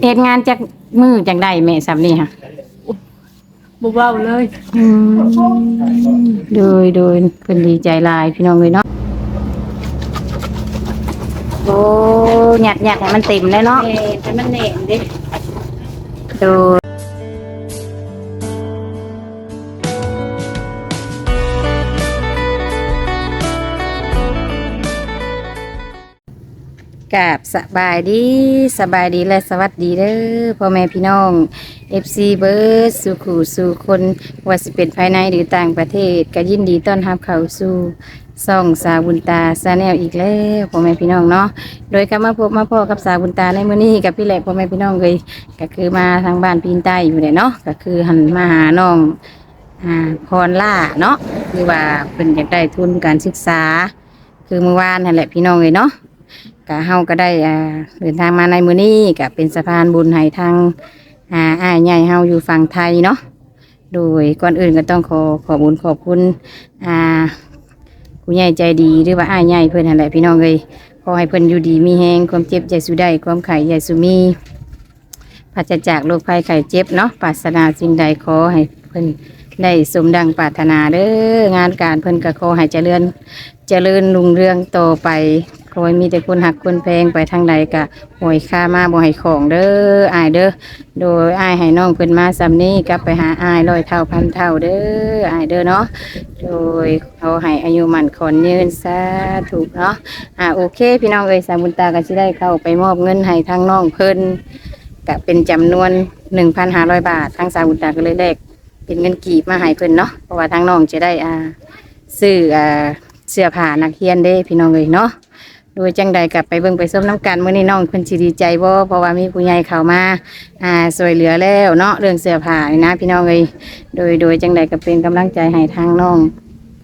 เฮ็ดงานจากมือจังได้แม่สำนี่ค่ะบ่เว้าเลยอืมโดยโดยเพิ่นดีใจหลายพี่น้องเลยเนาะโอ้หยัดหยัดให้มันเต็มเลยเนาะ แม่แต่มันแหน่งเด้ โดย กับสบายดีสบายดีและสวัสดีเด้อพ่อแม่พี่น้อง FC เบิร์ดสู่ขู่สู่คนว่าสิเป็นภายในหรือต่างประเทศก็ยินดีต้อนรับเข้าสู่ซ่องสาบุญตาซาแนลอีกแล้วพ่อแม่พี่น้องเนาะโดยก็มาพบมาพ่อกับสาบุญตาในมื้อนี้กับพี่แหลกพ่อแม่พี่น้องเลยก็คือมาทางบ้านพีนใต้อยู่เลยเนาะก็คือหันมาหาน้องอ่าพรล่าเนาะคือว่าเพิ่นอยากได้ทุนการศึกษา คือเมื่อวานนั่นแหละพี่น้องเลยเนาะ ก็เฮาก็ได้อ่าเดินทางมาในมื้อนี้ก็เป็นสะพานบุญให้ทางอ่าอ้ายใหญ่เฮาอยู่ฝั่งไทยเนาะโดยก่อนอื่นก็ต้องขอขอบุญขอบคุณอ่าผู้ใหญ่ใจดีหรือว่าอ้ายใหญ่เพิ่นนั่นแหละพี่น้องเอ้ยขอให้เพิ่นอยู่ดีมีแฮงความเจ็บใจสุได้ความไข่ใหญ่สุมีปราศจากโรคภัยไข้เจ็บเนาะปรารถนาสิ่งใดขอให้เพิ่นได้สมดังปรารถนาเด้องานการเพิ่นก็ขอให้เจริญเจริญรุ่งเรืองต่อไป ขอให้มีแต่คนหักคนแพงไปทางใดกะหวยค่ามาบ่ให้ของเด้ออายเด้อโดยอายให้น้องเพิ่นมาซำนี้กลับไปหาอายร้อยเท่าพันเท่าเด้ออายเด้อเนาะโดยเขาให้อายุมันขอนยืนสาถูกเนาะอ่าโอเค พี่น้องเอ้ยสามบุญตาก็สิได้เข้าไปมอบเงินให้ทางน้องเพิ่นก็เป็นจำนวน1,500 บาททางสามบุญตาก็เลยแลกเป็นเงินกีบมาให้เพิ่นเนาะเพราะว่าทางน้องจะได้อ่าซื้ออ่าเสื้อผ้านักเรียนเด้พี่น้องเอ้ยเนาะ โดยจังใดกลับไปเบิ่งไปส้มน้ำกันมื้อนี้น้องเพิ่นสิดีใจบ่เพราะว่ามีผู้ใหญ่เข้ามาอ่าช่วยเหลือแล้วเนาะเรื่องเสื้อผ้านี่นะ พี่น้องเอ้ยโดยโดยจังใดก็เป็นกำลังใจให้ทางน้อง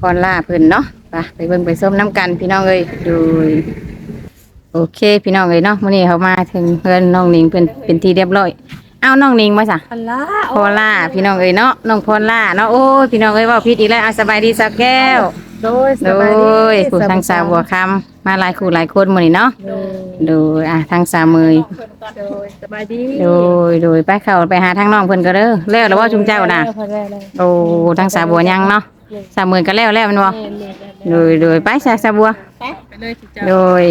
พรล่าเพิ่นเนาะไปไปเบิ่งไปส้มน้ำกัน พี่น้องเอ้ยโดยโอเค พี่น้องเอ้ยเนาะมื้อนี้เขามาถึงเพื่อนน้องหนิงเพิ่นเป็นที่เรียบร้อยเอ้าน้องหนิงมาซะพันละพอล่าพี่น้องเอ้ยเนาะน้องพรล่าเนาะโอ้ยพี่น้องเอ้ยเว่าผิดอีกแล้วเอาสบายดีสักแก้ว โดยสโดบายดียผู้ทางสาวบัวคำมาหลายคู่หลายคนหมดนี่เนาะโดยโดยอะทางสาวมือโดยสบายดีโดยโดยไปเข้าไปหาทางน้องเพิ่นก็เด้อแล้วแล้วว่าจุงเจ้าน่ะ พอแล้วแล้วโอ้ทางสาวบัวยังเนาะสาวมือก็แล้วแล้วแมันบ่แม่แม่แม่โดยโดยไปสาวสาวบัว ไปไปเลยสิจ้าโดย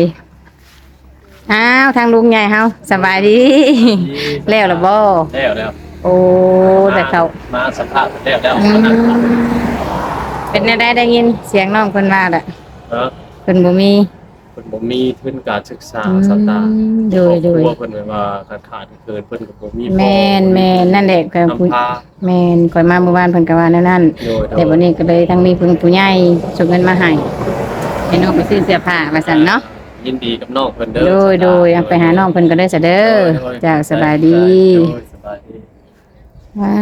อ้าวทางลุงใหญ่เฮาสบายดี แล้วแล้วบ่แล้วแล้วโอ้แต่เขามาสัมภาษณ์แล้วแล้วอืม เป็นแน่ได้ได้ยินเสียงน้องเพิ่นว่าแหละเออเพิ่นบ่มีคนบ่มีทุนการศึกษาอืมสตาร์โดยโดยครอบครัวเพิ่นแบบว่าขาดขาดเกินเพิ่นก็บ่มีแมนแมนนั่นแหละก็น้ำพาแมนก่อนมาเมื่อวานเพิ่นก็ว่านั่นนั่น โดยแต่วันนี้ก็เลยทั้งมีเพิ่งผู้ใหญ่ส่งเงินมาให้ให้น้องไปซื้อเสื้อผ้ามาสั่นเนาะยินดีกับน้องเพิ่นเด้อโดยโดยเอาไปหาน้องเพิ่นก็ได้อซะเด้อจ้าสบายดีโดยสบายดี ว้า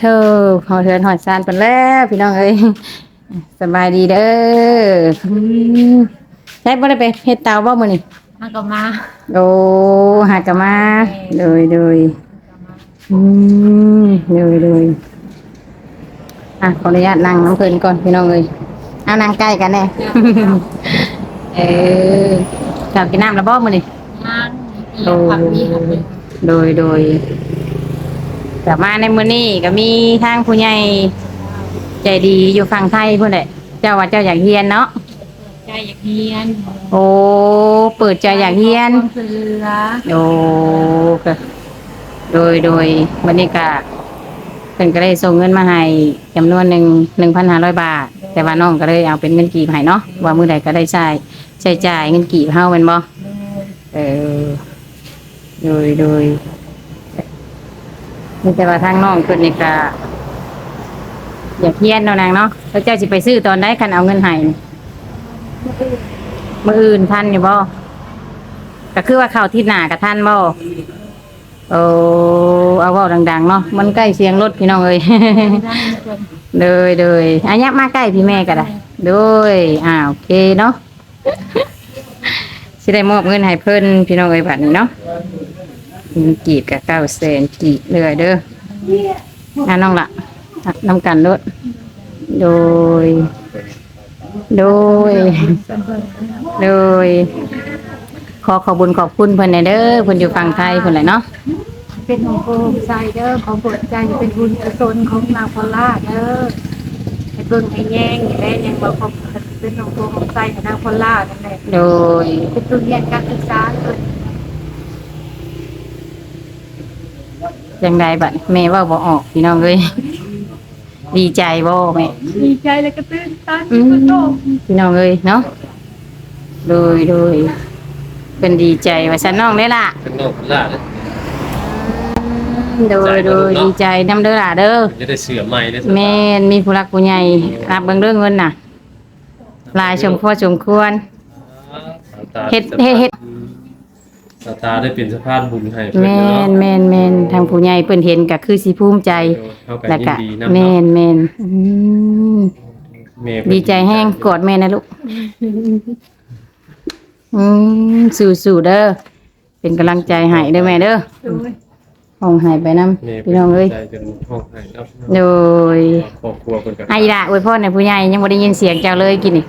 เธอหอเทือนหอดซานเพิ่นแล้วพี่น้องเอ้ย สบายดีเด้ออืมใช้บ่ได้ไปเฮ็ดเตาบ่มื้อนี้มาก็มาโอ้หากะมาโดยโดยอืมโดยโดยอะขออนุญาตนั่งน้ำเพลินก่อนพี่น้องเลยเอานั่งใกล้กันแน่เออจับกินน้ำแล้วบ่มือนี่ย่างโดยโดยโดยกลับมาในมือนี้ก็มีทางผู้ใหญ่ ใจดีอยู่ฝั่งไทยพุ่นแหละ เจ้าว่าเจ้าอยากเฮียนเนาะ ใจอยากเรียนโอ้ เปิดใจอยากเฮียนเสือโอ้ก็โดยโดยวันนี้ก็เพิ่นก็ได้ส่งเงินมาให้จำนวนหนึ่งหนึ่งพันห้าร้อยบาท แต่ว่าน้องก็เลยเอาเป็นเงินกีบให้เนาะว่ามือใดก็ได้ใช้ใช้จ่ายเงินกีบเฮาเป็นบ่เออโดยโดยมีแต่ว่าทางน้องเพิ่นนี่ก็ อย่าเฮียนเนาะนางเนาะแล้วเจ้าสิไปซื้อตอนได้คันเอาเงินให้นี่มื้ออื่นทันอยู่บ่ก็คือว่าเข้าที่หน้ากับท่านบ่โอ้เอาเว้าดังๆเนาะมันใกล้เสียงรถพี่น้องเอ้ยเลยเลยอันยับมาใกล้พี่แม่ก็ได้โดยอ่าโอเคเนาะ สิได้มอบเงินให้เพิ่นพี่น้องเอ้ยบัดนี้เนาะเงินกีบกับเก้าแสนกีบเลยเด้ออ่าน้องละ่ะ นำกันรถโดย โดย โดย ขอขอบคุญขอบคุณเพิ่นในเด้อเพิ่นอยู่ฝั่งไทยเพิ่นแหละเนาะเป็นของโฮมไซเดอร์ของบทใจเป็นบุญกุศลของนางพอลล่าเด้อให้เบิ่งให้แย่งให้แม่ยังบอกของเป็นของโฮมไซของนางพอลล่านั่นแหละโดยเป็นตัวเรียนการศึกษาเพิ่นจังใดบัดแม่เว่าบ่ออกพี่น้องเอ้ย ดีใจบ่แม่ดีใจแล้วก็ตื่นตันอืมก็โตพี่น้องเอ้ยเนาะโดยโดยเป็นดีใจว่าฉันน้องได้อล่ะเป็นน้องคนล่าเลยโดยโดยดีใจนำเด้อล่ะเด้อจะได้เสือใหม่ได้สแม่นมีผู้รักผู้ใหญ่รับเบิ่งเรื่องเงินน่ะหลายชมควรสมควรเฮ็ดเฮ็ด เฮ็ดสตาร์ได้เป็นสะพานบุญให้เพิ่นแม่เนาะนแม่นแม่นทางผู้ใหญ่เพิ่นเห็นก็คือสิภูมิใจเฮาก็แล้วยิก็นดีนำแม่เนาะนแม่นอืมแม่เพิ่นดีใจแห้งกอดแม่นะลูกอืมสู้ๆเด้อเป็นกำลังใจให้เด้อแม่เด้อโดยห้องหายไปนํแม่พี่น้องเอ้ยใจจนห้องให้เนาะโดย ครอบครัวเพิ่นก็ไอ้ละอวยพรในผู้ใหญ่ยังบ่ได้ยินเสียงเจ้าเลยกินนี่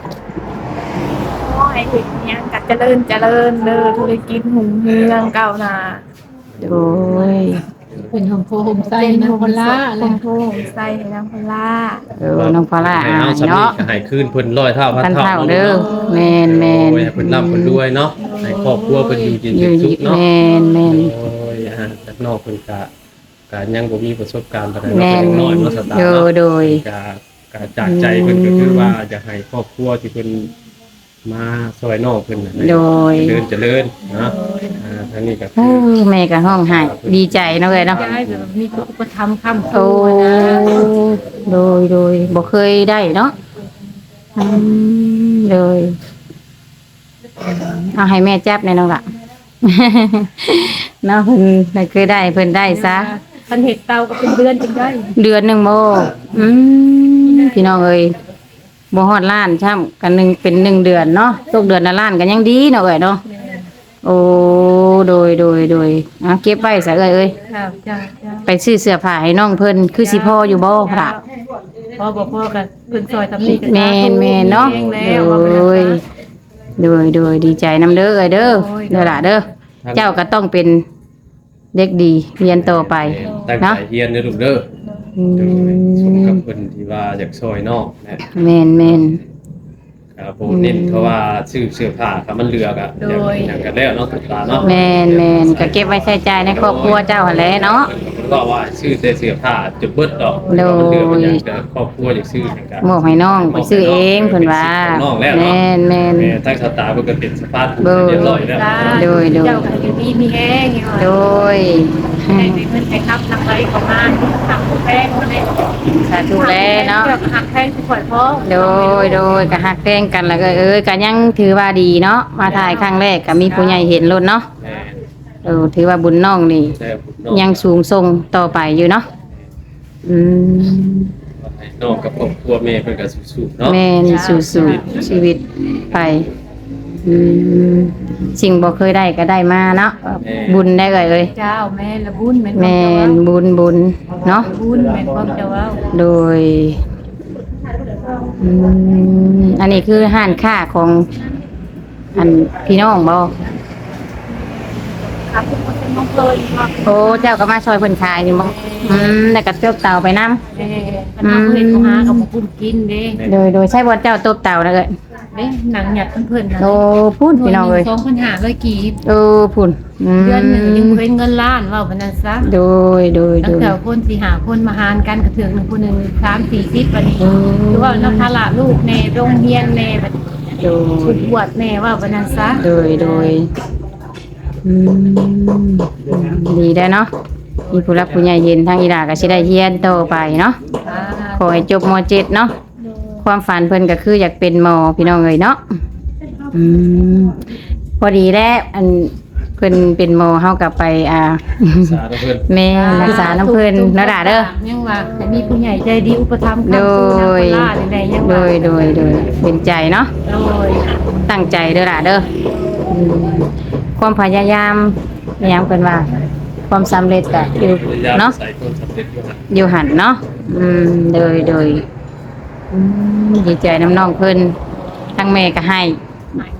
โอ้ยเฮ็ดหยังก็ เจริญเจริญเด้อธุรกิจหุ่งเรืองก้าวหน้าโอ้ยเป็นของโฮมไซเป็นนางพอลล่าขแล้อวงโฮมไซนางพอลล่าเออน้องพอล่าให้อ่าเอาสำนีเนาะ ก็ให้คืนเพิ่นร้อยเท่าพันพันเท่าเท่าเด้อแม่นแม่นโอ้ยให้เพิ่นร่ำเพิ่นรวยเนาะให้ครอบครัวเพิ่นอยู่กินอเป็ยู่นสุดีขเนาะแม่นแม่นโอ้ยอ่าจากนอกเพิ่นก็ก็ยังบ่มีประสบการณ์ปานใดแม่นเนาะน้อยเนาะสตาร์โดยเนาะโดยก็ก็จากใจเพิ่นก็คือว่าอยากให้ครอบครัวที่เพิ่น มาซอยนอกเพิ่นน่ะโดย เจริญเจริญเนาะอ่าทั้งนี้ก็โอ้คือแม่ก็ห้องหายดีใจเนาะเอ้ยเนาะ ย้ายแบบมีอุปถัมภ์ค้ำโอ้คูนะโดย โดยบ่เคยได้เนาะอืมโดย เอาให้แม่จับในอยน้องละ เนาะเพิ่นได้เคยได้เพิ่นได้ซะ คันเห็ดเตาก็เป็นเดือนจึงได้เดือนหนึ่งโมอืมพี่น้องเอ้ย บ่ฮอดล้านช่ำกันหนึ่งเป็นหนึ่งเดือนเนาะตกเดือนละล้านกันยังดีเนาะเอ้ยเนาะโอ้โดยโดยโดยอะเก็บไว้ซะเอ้ยเอ้ยครับจ้าจ้าไปซื้อเสื้อผ้าให้น้องเพิ่นคือสิพ่ออยู่บ่พระพ่อบอกพ่อกันเพิ่นซอยทำนี่กันแม่นแม่นเนาะเองโดแล้วว่าเป็นยอะไรโดยโดยดีใจนํเด้อเอ้ยเด้อโอ้ยเด้อล่ะเด้อเจ้าก็ต้องเป็นเด็กดีเรียนต่อไปตั้งใจเนาะเรียนเด้อลูกเด้ออืโดยสมมกับ เพิ่นที่ว่าอยากซอยนอกนะแม่นแม่นครับผมเน้นเพราะว่าซื้อเสื้อผ้าครับมันเหลือกอะอย่างอย่างกันแล้วเนาะตาเนาะแม่นแม่นก็เก็บไว้ใช้จ่ายในครอบครัวเจ้าหั่นแหละเนาะ ก็ว่าซื้อแต่เสื้อผ้าจุดเบิดดอกโดย มันเหลือมันอย่างแต่ครอบครัวอยากซื้ออย่างกันมอบให้น้องไปซื้อเองเพิ่นว่าเป็นสิทธิ์ของน้องแล้วเนาะแม่นแม่นแม่ตั้งสตาร์เพิ่นก็เป็นสปาร์ตโดยเรียบร้อยแล้วจ้าโดยโดย เจ้าก็อยู่ดีมีแห้งอยู่โดย ให้เพิ่นให้ครับทำไรของงานทำผู้แพงคนนี้สาธุแล้วเนาะหักแพงทุกคนพ่อโดยโดยก็ฮักแป้งกันแล้วก็เอ้ยก็ยังถือว่าดีเนาะมาถ่ายครั้งแรกก็มีผู้ใหญ่เห็นรถเนาะเออถือว่าบุญน้องนี่ ยังสูงส่งต่อไปอยู่เนาะอืมน้องกับครอบครัวแม่เพิ่นก็สู้ๆเนาะแม่นสู่สู่ชีวิตไป สิ่งบ่เคยได้ก็ได้มาเนาะบุญได้เลยเอ้ยเจ้าแม่ละบุญแม่นแม่นบุญบุญเนาะบุญแม่นความเจ้าเว้าโดยอืมอันนี้คือห้านค่าของ อันพี่น้องบ่ครับทุกคนเป็นมงคลครับโอ้เจ้าก็มาซอยเพิ่นขายนี่บ่อืมแล้วก็เจ้าเต่าไปนํเอ้คันเอาเพิ่นเขาหากับบุญกินเด้โดยโดยใช้บ่เจ้าตบเต่าแล้วก็ เด้หนังหยัดเพิ่นๆนะโอ้พูดพี่น้องเอ้ยสองพันหาร้อยกีบเออพูดอืมเดือนหนึ่งยังเป็นเงินล้านว่าวันนั้นซะโดยโดยตั้โดงยแต่คนสี่หาคนมาหารกันกระเถืองหนึ่งคนหนึ่งสามสี่สิบวันนี้อืมคือว่าเราพาละลูกแน่โรงเรียนแน่แบบโดชุยดบวชแน่ว่าวันนั้นซะโดยโดยอืมดีได้อเนาะมีผู้รักผู้ใหญ่เย็นทางอีหลาก็สิได้เรียนต่อไปเนาะอ่าขอให้จบม .7 เนาะ ความฝันเพิ่นก็คืออยากเป็นหมอพี่น้องเอ้ยเนาะอืมพอดีแล้วอันเพิ่นเป็นหมอเฮากลับไป อ่าสาธุเพิ่นแม่รักษาน้ำเพิ่นเนาะด่าเด้อ ยังว่าแต่มีผู้ใหญ่ใจดีอุปถัมภ์โดคำสู้ยนางพลาใดๆยังโดว่ายโดยโดยเป็นใจเนาะโดยตั้งใจเด้อล่ะเด้ออืมความพยายามพยายามเพิ่นว่า ความสำเร็จก็อยู่พยายามเนาะ ใส่คนสำเร็จอยู่นะอยู่หันเนาะ อืม โดย โดย อืมดีใจน้ำน้องเพิ่นทั้งแม่ก็ให้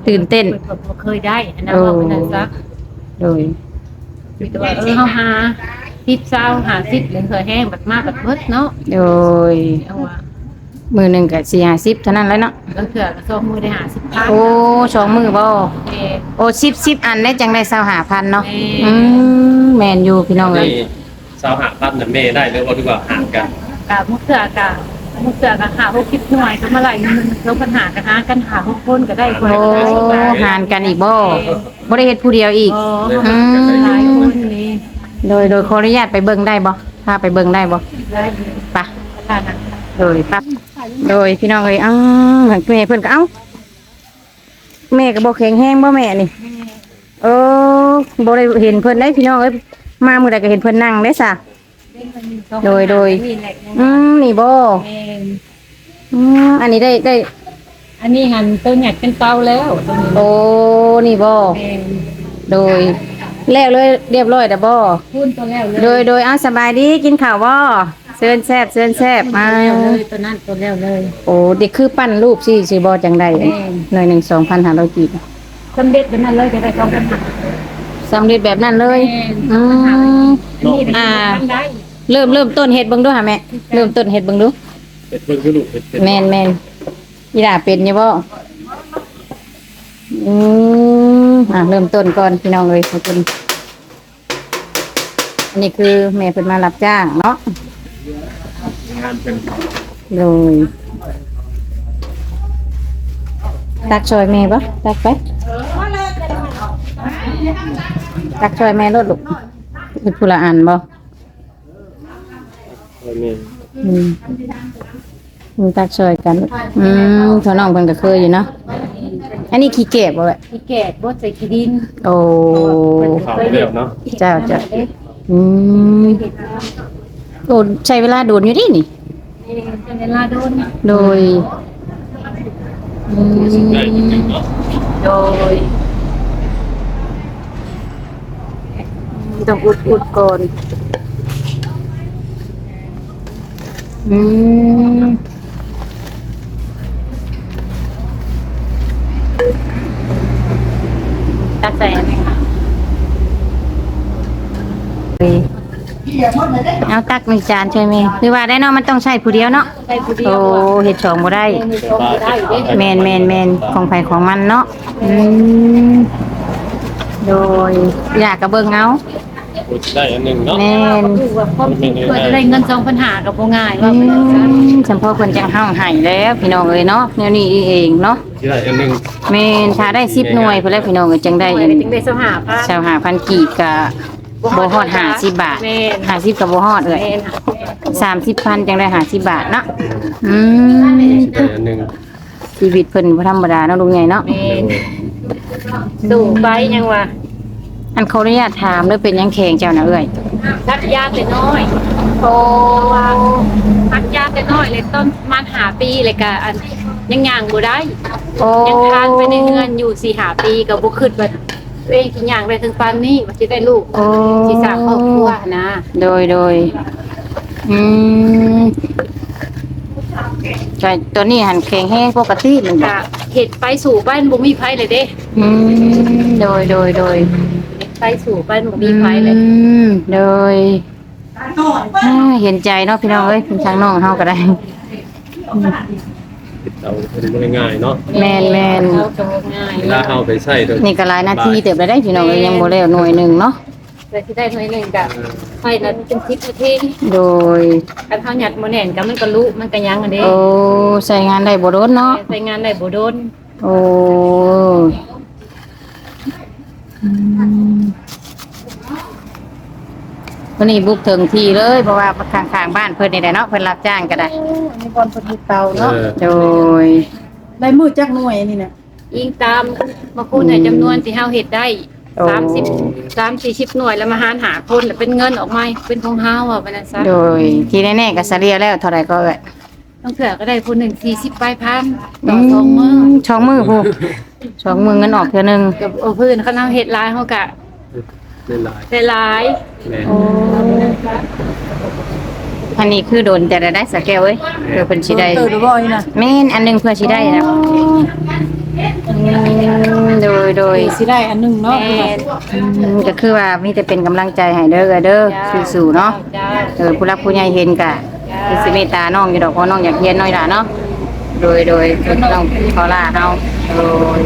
ตื่นเต้นเพิ่นบ่เคยได้อันนั้นว่าวันนั้นซะโดย มีแต่ว่าเออเฮาหาสิบเศร้าหาสิบเลยเคยแห้งแบบมากแบบเบิดเนาะโดย เอาว่ามือหนึ่งกับสี่ห้าสิบเท่านั้นแหล้วเนาะแล้วเถื่อกระซอกมือได้หาสิบพันโอ้สองมือบ่เอ โอ้สิบสิบอันได้จังได้สาวหาพันเนาะแม่ อืมแมนอยู่พี่น้องเลยนี่สาวหาพันน่ะแม่ได้หรือว่าดีกว่าห่างกัน กะมุกเถื่อกะ มุกเถื่อกะหาหกสิบหน่วยก็มาไหลเงินแล้วปัญหากันหากันหาหกคนก็ได้คนโอ้ละสิบบาทหานกันอีกบ่บ่ได้เฮ็ดผู้เดียวอีก อ๋ออืม หลายคนนี่โดยโดยขออนุญาตไปเบิ่งได้บ่พาไปเบิ่งได้บ่ได้ไปะขนาดนั้นโดยปั๊บโดยพี่น้องเอ้ยอ้าวแม่เพิ่นก็เอ้าแม่ก็บ่แข็งแรงบ่แม่นี่เออบ่ได้เห็นเพิ่นได้พี่น้องเอ้ยมามื้อใดก็เห็นเพิ่นนั่งได้ซะ โดยโดยนี่แหละอืมนี่บ่แม่นอืมอันนี้ได้ได้ อันนี้หันตัวหยัดเป็นเตาแล้วตัวนี้โอ้นี่บ่แม่นโดย แล้วเลยเรียบร้อยแล้วบ่พูนตัวแล้วเลยโดยโดยเอาสบายดีกินข้าวบ่เชิญแซ่บเชิญแซ่บมาตัวแล้วเลยตัวนั้นตัวแล้วเลย โอ้เด็กคือปั้นรูปสิสิบ่จังได๋แม่หน่อยหนึ่ง2,500กีบสำเร็จเป็นนั้นเลยก็ได้ต้องกันหาสำเร็จแบบนั้นเลยอืมนี่เป็นอ่าทำได้ เริ่มเริ่มต้นเฮ็ดเบิ่งดูหาแม่เริ่มต้นเฮ็ดเบิ่งดูเป็นเพิ่นคือลูกเป็นเป็นแม่นแม่นอีหล่าเป็นอยู่บ่อืมอะเริ่มต้นก่อนพี่น้องเอ้ยขอบคุณอันนี้คือแม่เพิ่นมารับจ้างเนาะงานเป็นเลยตักช่วยแม่ปะตักไปตักช่วยแม่รถลูกเป็นผู้ละอันบ่เออแม่อืมอืมตักช่วยกัน อืมเขาน้องเพิ่นก็เคยอยู่เนาะ อันนี้ขี้เก็บบ่แหละที่แกะบดใส่ขี้ดินโอ้ข่าวเรียบเนาะเจ้าเจ้าอืมโอ้ใช้เวลาโดนอยู่ดินี่ เป็นเวลาโดนโดยอืมได้จริงๆเนาะโดยต้องอุดอุดก่อน อืมตักใส่อันนี้ค่ะเอาตักหนึ่งจานใช่ไหมหรือว่าได้เนาะมันต้องใช้ผู้เดียวเนาะใส่ผู้เดียโอ้วเห็ดสองบ่ได้มีชมได้อยู่เด้แมนแมนแมนของไผของมันเนาะอืมโดยอยากกระเบิงเอา โอ้ยได้อันหนึงเนาะแมนคือว่าความจริงเพื่อจะได้เงินสองปัญหากับโบง่ายอืว่าเป็นจังซั่นมจำพ่อคนจังห้องไห้แล้ว พี่น้องเอ้ยเนาะแนวนี้เองเนาะที่ได้อันหนึงแมนถ้าได้สิบหน่วยเพื่อแล้วพี่น้องเอ้ยจังได้หน่วยก็จึงได้สหภาพชาวหาพันกีบกับโบฮอดหาสิบบาทแม่นหาสิบกับโบฮอดเลยแม่นสามสิบพันจังได้หาสิบบาทเนาะอืมได้อันหนึงชีวิตเพิ่นบ่ธรรมดาเนาะลุงใหญ่เนาะแม่นสู่ไปยังว่า อันเขาอนุญาตถามเด้อเป็นหยังแข็งเจ้าน่ะเอ้ยรักยากแต่น้อยโตว่ารักยากแต่น้อยเลยต้นมันหาปีเลยก็อันยังย่างบ่ได้โอ้ยังทานไปในเงินอยู่สี่หาปีกับบุคืดว่าตัวเองกินอย่างไรถึงปานนี้ว่าจะได้ลูกโอ้สิสร้างครอบครัวนะ โดยโดยอืมใช่ตัวนี้หันแข็งแห้งปกติมันบ่กะเห็ดไปสู่บ้านบ่มีไผเลยเด้ อืม โดยโดยโดย เฮ็ดไปสู่บ้านบ่มีไผเลยอืมโดยอ่าเห็นใจเนาะพี่น้องเอ้ยเป็นทางน้องเฮาก็ได้ เราเป็นบ่ได้ง่ายเนาะแม่นแม่นเอาก็บ่ง่ายเวลาเอาไปใช้โดยนี่ก็หลายนาทีเติบได้พี่น้องเอ้ยยังบ่แล้วหน่วยหนึงเนาะแต่สิได้หน่อยหนึงกะไผนั้นเป็น10นาทีโดยอันเฮาหยัดบ่แน่นก็มันก็รู้มันก็ยังอันเด้โอ้ใช้งานได้บ่โดนเนาะใช้งานได้บ่โดนโอ้อืม วันนี้บุกถึงที่เลยเพราะว่าข้างๆบ้านเพิ่นนี่แหละเนาะเพิ่นรับจ้างก็ได้มีบอลคนเตาเอเนาะอโดยได้มือจักหน่วยนี่น่ะยิงตามมาคูณให้จำนวนที่เฮาเฮ็ดได้โอ้30 3 40หน่วยแล้วมาหารหาคนแล้วเป็นเงินออกมาเป็นของเฮาอะว่านั้นซะโดย ที่แน่ๆก็เสลียแล้วเท่าไหร่ก็เอ้ยต้องเผื่อก็ได้ผู้หนึ่งสี่สิบปลายพันต่อสองมือช่องมือผู้ ช่องมือเงินออกเท่านึงกับเอาพื้นเขานั่งเฮ็ดลายเขากะได้หลายได้ลายแม่อันนี้คือโดนแต่ได้สักแก้วเอ้ยเพื่อเพิ่นสิได้เติร์ดบ่อยน่ะแม่นอันหนึงเพื่อสิได้นะมโดยโดย สิได้อันหนึงเนาะแม่นอืมก็คือว่ามีแต่เป็นกำลังใจให้เด้อเด้อสู้ๆเนาะจ้าเออผู้รักผู้ใหญ่เห็นกะคือสิเมตตาน้องอยู่ดอกเพราะน้องอยากเรียนน้อยล่ะเนาะ โดยโดยน้องขอลาเฮาโดย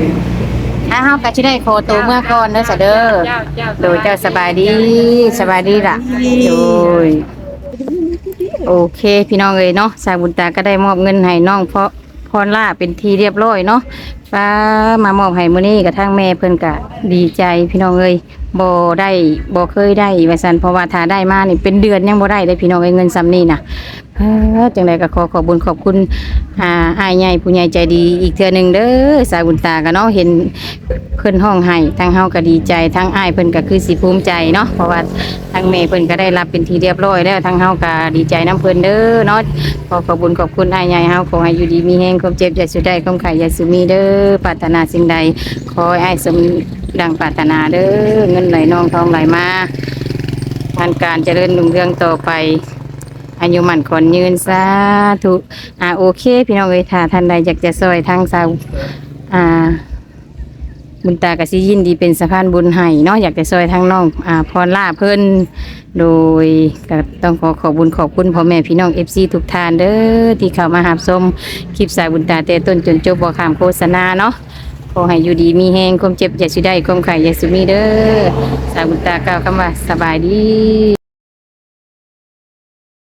ถ้าเฮาก็สิได้โคตัวเมื่อก่อนเด้อซะเด้อโดยเจ้าสบายดีสบายดีล่ะโดยโอเคพี่น้องเอ้ยเนาะสาวบุญตาก็ได้มอบเงินให้น้องเพราะพรล่าเป็นทีเรียบร้อยเนาะป้ามามอบให้มื้อนี้กับทางแม่เพิ่นก็ดีใจพี่น้องเอ้ยบ่ได้บ่เคยได้ว่าซั่นเพราะว่าถ้าได้มานี่เป็นเดือนยังบ่ได้เลยพี่น้องเอ้ยเงินซ้ำนี่น่ะจังไดก็ขอขอบุญขอบคุณอ่าอายใหญ่ผู้ใหญ่ใจดีอีกเทื่อหนึงเด้อสาวบุญตาก็เนาะเห็นเพิ่นห้องให้ทั้งเฮาก็ดีใจทั้งอายเพิ่นก็คือสิภูมิใจเนาะเพราะว่าทั้งแม่เพิ่นก็ได้รับเป็นที่เรียบร้อยแล้วทั้งเฮาก็ดีใจนํเพิ่นเด้อเนาะขอขอบุญขอบคุณอายใหญ่เฮาขอให้อยู่ดีมีแฮงความเจ็บอย่าสุดใดความไข่อย่าสุมีเด้อปรารถนาสิ่งใดขอให้อายสมดังปรารถนาเด้อเงินไหลนองทองไหลมาทานการเจริญรุ่งเรืองต่อไป อายุมันคนยืนสาธุอ่าโอเค พี่น้องเอ้ยถ้าท่านใดอยากจะซอยทางสาวอ่า บุญตากสิยินดีเป็นสะพานบุญให้เนาะอยากจะซอยทั้งน้องอ่าพรล่าเพิ่นโดยก็ต้องขอขอบบุญขอบคุณพ่อแม่พี่น้องเอฟซีทุกท่านเด้อที่เข้ามาหาชมคลิปสายบุญตาแต่ต้นจนจบบ่ข้ามโฆษณาเนาะขอให้อยู่ดีมีแฮงความเจ็บอย่าสิได้ความไข่อย่าสิมีเด้อสายบุญตากล่าวคำว่าสบายดี